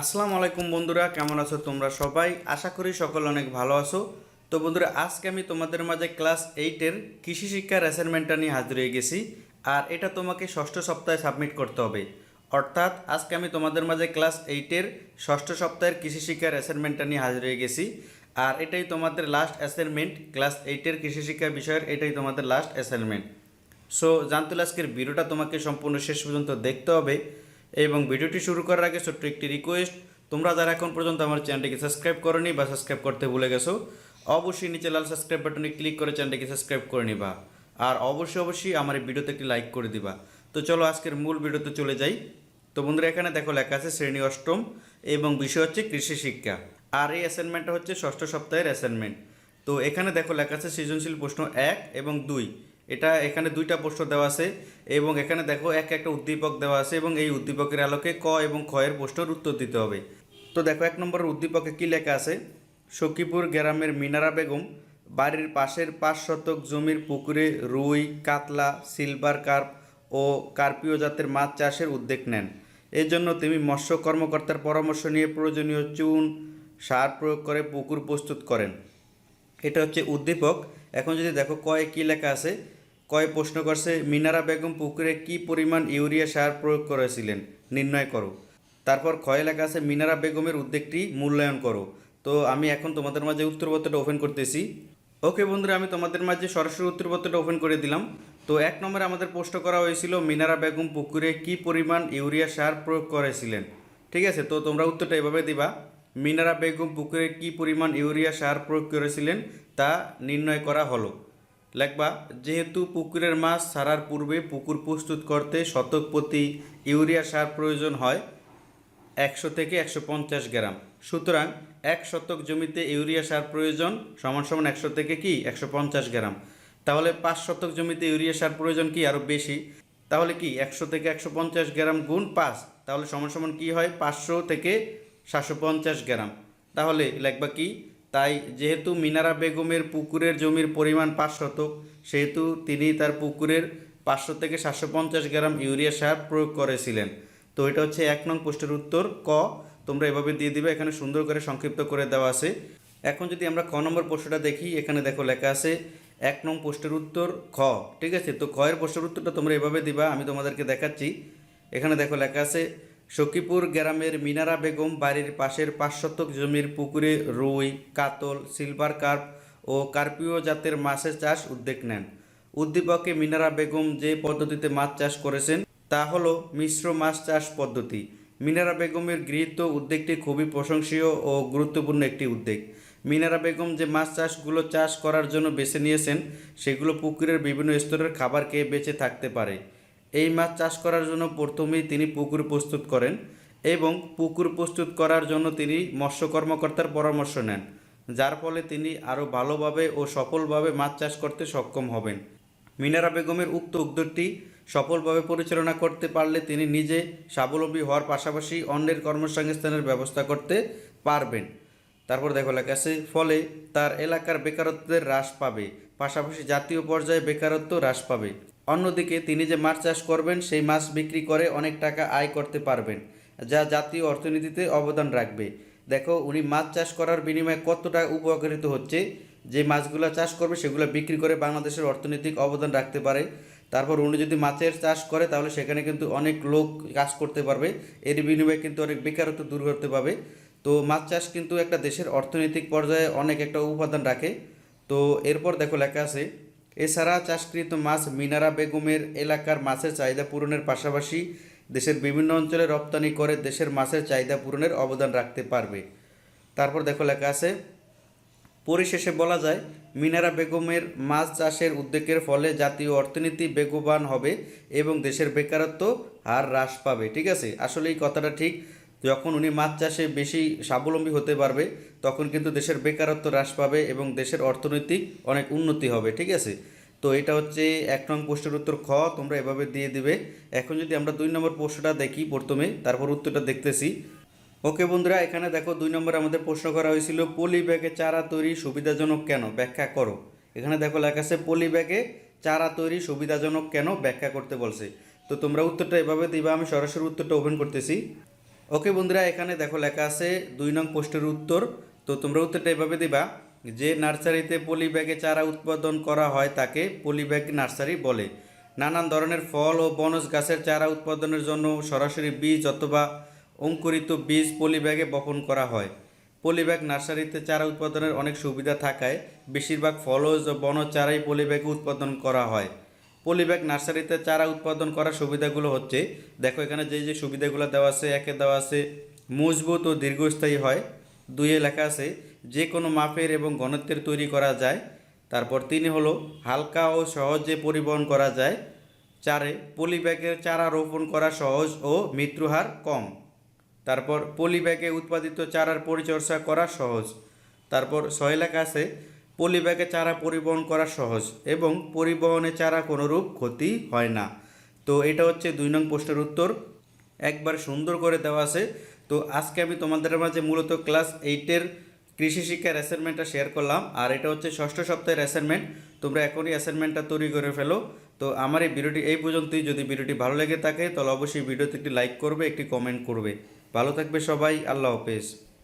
আসসালামু আলাইকুম বন্ধুরা, কেমন আছো তোমরা সবাই? আশা করি সকল অনেক ভালো আছো। তো বন্ধুরা, আজকে আমি তোমাদের মাঝে ক্লাস এইটের কৃষি শিক্ষার অ্যাসাইনমেন্টটা নিয়ে হাজির হয়ে গেছি। আর এটা তোমাকে ষষ্ঠ সপ্তাহে সাবমিট করতে হবে। অর্থাৎ, আজকে আমি তোমাদের মাঝে ক্লাস এইটের ষষ্ঠ সপ্তাহের কৃষি শিক্ষার অ্যাসাইনমেন্টটা নিয়ে হাজির হয়ে গেছি। আর এটাই তোমাদের লাস্ট অ্যাসাইনমেন্ট ক্লাস এইটের কৃষি শিক্ষা বিষয়ের এটাই তোমাদের লাস্ট অ্যাসাইনমেন্ট সো জানতে হলে আজকের ভিডিওটা তোমাকে সম্পূর্ণ শেষ পর্যন্ত দেখতে হবে। এবং ভিডিওটি শুরু করার আগে ছোট্ট একটি রিকোয়েস্ট তোমরা যারা এখন পর্যন্ত আমার চ্যানেলটিকে সাবস্ক্রাইব করনি বা সাবস্ক্রাইব করতে ভুলে গেছো, অবশ্যই নিচে লাল সাবস্ক্রাইব বাটনে ক্লিক করে চ্যানেলটিকে সাবস্ক্রাইব করে নিবা। আর অবশ্যই অবশ্যই আমার এই ভিডিওতে একটি লাইক করে দিবা। তো চলো আজকের মূল ভিডিওতে চলে যাই। তো বন্ধুরা, এখানে দেখো লেখা আছে শ্রেণি অষ্টম এবং বিষয় হচ্ছে কৃষি শিক্ষা। আর এই অ্যাসাইনমেন্টটা হচ্ছে ষষ্ঠ সপ্তাহের অ্যাসাইনমেন্ট তো এখানে দেখো লেখা আছে সৃজনশীল প্রশ্ন এক এবং দুই। এটা এখানে দুইটা প্রশ্ন দেওয়া আছে এবং এখানে দেখো এক একটা উদ্দীপক দেওয়া আছে এবং এই উদ্দীপকের আলোকে ক এবং খ এর প্রশ্নের উত্তর দিতে হবে। তো দেখো এক নম্বরের উদ্দীপকে কী লেখা আছে? সখীপুর গ্রামের মিনারা বেগম, বাড়ির পাশের পাঁচ শতক জমির পুকুরে রুই, কাতলা, সিলভার কার্প ও কার্পিও জাতের মাছ চাষের উদ্যোগ নেন। এর জন্য তিনি মৎস্য কর্মকর্তার পরামর্শ নিয়ে প্রয়োজনীয় চুন, সার প্রয়োগ করে পুকুর প্রস্তুত করেন। এটা হচ্ছে উদ্দীপক। এখন যদি দেখো কয়ে কী লেখা আছে? কয় প্রশ্ন করছে, মিনারা বেগম পুকুরে কি পরিমাণ ইউরিয়া সার প্রয়োগ করেছিলেন? নির্ণয় করো। তারপর ক্ষয় লেখা আছে, মিনারা বেগমের উদ্যোগটি মূল্যায়ন করো। তো আমি এখন তোমাদের মাঝে উত্তরপত্রটা ওপেন করতেছি। ওকে বন্ধুরা, আমি তোমাদের মাঝে সরাসরি উত্তরপত্রটা ওপেন করে দিলাম। তো এক নম্বরে আমাদের প্রশ্ন করা হয়েছিল, মিনারা বেগম পুকুরে কি পরিমাণ ইউরিয়া সার প্রয়োগ করেছিলেন? ঠিক আছে, তো তোমরা উত্তরটা এভাবে দিবা। মিনারা বেগম পুকুরে কি পরিমাণ ইউরিয়া সার প্রয়োগ করেছিলেন? তা নির্ণয় করা হলো। লেখবা, যেহেতু পুকুরের মাছ ছাড়ার পূর্বে পুকুর প্রস্তুত করতে শতক প্রতি ইউরিয়া সার প্রয়োজন হয়, একশো থেকে একশো পঞ্চাশ গ্রাম। সুতরাং এক শতক জমিতে ইউরিয়া সার প্রয়োজন সমান সমান একশো থেকে কি? একশো পঞ্চাশ গ্রাম। তাহলে পাঁচ শতক জমিতে ইউরিয়া সার প্রয়োজন কি আরও বেশি? তাহলে কি একশো থেকে একশো পঞ্চাশ গ্রাম গুণ পাঁচ? তাহলে সমান সমান কী হয়? পাঁচশো থেকে সাতশো পঞ্চাশ গ্রাম। তাহলে লেখবা কি? তাই যেহেতু মিনারা বেগমের পুকুরের জমির পরিমাণ পাঁচ শতক, সেহেতু তিনি তার পুকুরের পাঁচশো থেকে সাতশো পঞ্চাশ গ্রাম ইউরিয়া সার প্রয়োগ করেছিলেন। তো এটা হচ্ছে এক নং পোস্টের উত্তর, ক। তোমরা এভাবে দিয়ে দিবে, এখানে সুন্দর করে সংক্ষিপ্ত করে দেওয়া আছে। এখন যদি আমরা ক নম্বর প্রশ্নটা দেখি, এখানে দেখো লেখা আছে এক নং পোস্টের উত্তর, খ। ঠিক আছে? তো খ এর প্রশ্নের উত্তরটা তোমরা এভাবে দিবা, আমি তোমাদেরকে দেখাচ্ছি। এখানে দেখো লেখা আছে সখীপুর গ্রামের মিনারা বেগম বাড়ির পাশের পাঁচ শতক জমির পুকুরে রুই, কাতল, সিলভার কার্প ও কার্পিও জাতের মাছের চাষ উদ্যোগ নেন। উদ্দীপকে মিনারা বেগম যে পদ্ধতিতে মাছ চাষ করেছেন, তা হলো মিশ্র মাছ চাষ পদ্ধতি। মিনারা বেগমের গৃহীত উদ্যোগটি খুবই প্রশংসীয় ও গুরুত্বপূর্ণ একটি উদ্যোগ। মিনারা বেগম যে মাছ চাষগুলো চাষ করার জন্য বেছে নিয়েছেন, সেগুলো পুকুরের বিভিন্ন স্তরের খাবার খেয়ে বেঁচে থাকতে পারে। এই মাছ চাষ করার জন্য প্রথমেই তিনি পুকুর প্রস্তুত করেন এবং পুকুর প্রস্তুত করার জন্য তিনি মৎস্য কর্মকর্তার পরামর্শ নেন, যার ফলে তিনি আরও ভালোভাবে ও সফলভাবে মাছ চাষ করতে সক্ষম হবেন। মিনারা বেগমের উক্ত উদ্যোগটি সফলভাবে পরিচালনা করতে পারলে তিনি নিজে স্বাবলম্বী হওয়ার পাশাপাশি অন্যের কর্মসংস্থানের ব্যবস্থা করতে পারবেন। তারপর দেখো লেখা ফলে তার এলাকার বেকারত্বের হ্রাস পাবে, পাশাপাশি জাতীয় পর্যায়ে বেকারত্ব হ্রাস পাবে। অন্যদিকে তিনি যে মাছ চাষ করবেন, সেই মাছ বিক্রি করে অনেক টাকা আয় করতে পারবেন, যা জাতীয় অর্থনীতিতে অবদান রাখবে। দেখো, উনি মাছ চাষ করার বিনিময়ে কতটা উপকৃত হচ্ছে। যে মাছগুলো চাষ করবে, সেগুলো বিক্রি করে বাংলাদেশের অর্থনৈতিক অবদান রাখতে পারে। তারপর উনি যদি মাছের চাষ করে, তাহলে সেখানে কিন্তু অনেক লোক কাজ করতে পারবে। এর বিনিময়ে কিন্তু অনেক বেকারত্ব দূর করতে পারবে। তো মাছ চাষ কিন্তু একটা দেশের অর্থনৈতিক পর্যায়ে অনেক একটা উপাদান রাখে। তো এরপর দেখো লেখা আছে এছাড়া চাষকৃত মাছ মিনারা বেগমের এলাকার মাছের চাহিদা পূরণের পাশাপাশি দেশের বিভিন্ন অঞ্চলে রপ্তানি করে দেশের মাছের চাহিদা পূরণের অবদান রাখতে পারবে। তারপর দেখো লেখা আছে, পরিশেষে বলা যায়, মিনারা বেগমের মাছ চাষের উদ্যোগের ফলে জাতীয় অর্থনীতি বেগবান হবে এবং দেশের বেকারত্ব হার হ্রাস পাবে। ঠিক আছে? আসলে এই কথাটা ঠিক। যখন উনি মাছ চাষে বেশি স্বাবলম্বী হতে পারবে, তখন কিন্তু দেশের বেকারত্ব হ্রাস পাবে এবং দেশের অর্থনৈতিক অনেক উন্নতি হবে, ঠিক আছে? তো এটা হচ্ছে এক নং প্রশ্নের উত্তর খ, তোমরা এভাবে দিয়ে দিবে। এখন যদি আমরা দুই নম্বর প্রশ্নটা দেখি প্রথমে, তারপর উত্তরটা দেখতেছি। ওকে বন্ধুরা, এখানে দেখো দুই নম্বর আমাদের প্রশ্ন করা হয়েছিল পলি ব্যাগে চারা তৈরি সুবিধাজনক কেন? ব্যাখ্যা করো। এখানে দেখো লেখা আছে পলি ব্যাগে চারা তৈরি সুবিধাজনক কেন? ব্যাখ্যা করতে বলছে। তো তোমরা উত্তরটা এভাবে দিবা, আমি সরাসরি উত্তরটা ওপেন করতেছি। ওকে বন্ধুরা, এখানে দেখো লেখা আছে দুই নং পোস্টের উত্তর। তো তোমরা উত্তরটা এভাবে দিবা, যে নার্সারিতে পলি ব্যাগে চারা উৎপাদন করা হয় তাকে পলি ব্যাগ নার্সারি বলে। নানান ধরনের ফল ও বনজ গাছের চারা উৎপাদনের জন্য সরাসরি বীজ অথবা অঙ্কুরিত বীজ পলি ব্যাগে বপন করা হয়। পলিব্যাগ নার্সারিতে চারা উৎপাদনের অনেক সুবিধা থাকায় বেশিরভাগ ফলজ ও বনজ চারাই পলিব্যাগে উৎপাদন করা হয়। পলিব্যাগ নার্সারিতে চারা উৎপাদন করার সুবিধাগুলো হচ্ছে, দেখো এখানে যে যে সুবিধাগুলো দেওয়া আছে, একে দেওয়া আছে, মজবুত ও দীর্ঘস্থায়ী হয়। দুইয়ে লেখা আছে, যে কোনো মাপের এবং ঘনত্বের তৈরি করা যায়। তারপর তিনে হলো, হালকা ও সহজে পরিবহন করা যায়। চারে পলিব্যাগের চারা রোপণ করা সহজ ও মৃত্যুহার কম। তারপর পলিব্যাগে উৎপাদিত চারার পরিচর্যা করা সহজ। তারপর ছয় লেখা আছে পলি ব্যাগে চারা পরিবহন করা সহজ এবং পরিবহনে চারা কোনোরূপ ক্ষতি হয় না। তো এটা হচ্ছে দুই নং প্রশ্নের উত্তর। একবার সুন্দর করে দেওয়া আছে। তো আজকে আমি তোমাদের মাঝে মূলত ক্লাস এইটের কৃষি শিক্ষার অ্যাসাইনমেন্টটা শেয়ার করলাম। আর এটা হচ্ছে ষষ্ঠ সপ্তাহের অ্যাসাইনমেন্ট তোমরা এখনই অ্যাসাইনমেন্টটা তৈরি করে ফেলো। তো আমার এই ভিডিওটি এই পর্যন্তই। যদি ভিডিওটি ভালো লেগে থাকে, তাহলে অবশ্যই ভিডিওতে একটি লাইক করবে, একটি কমেন্ট করবে। ভালো থাকবে সবাই। আল্লাহ হাফেজ।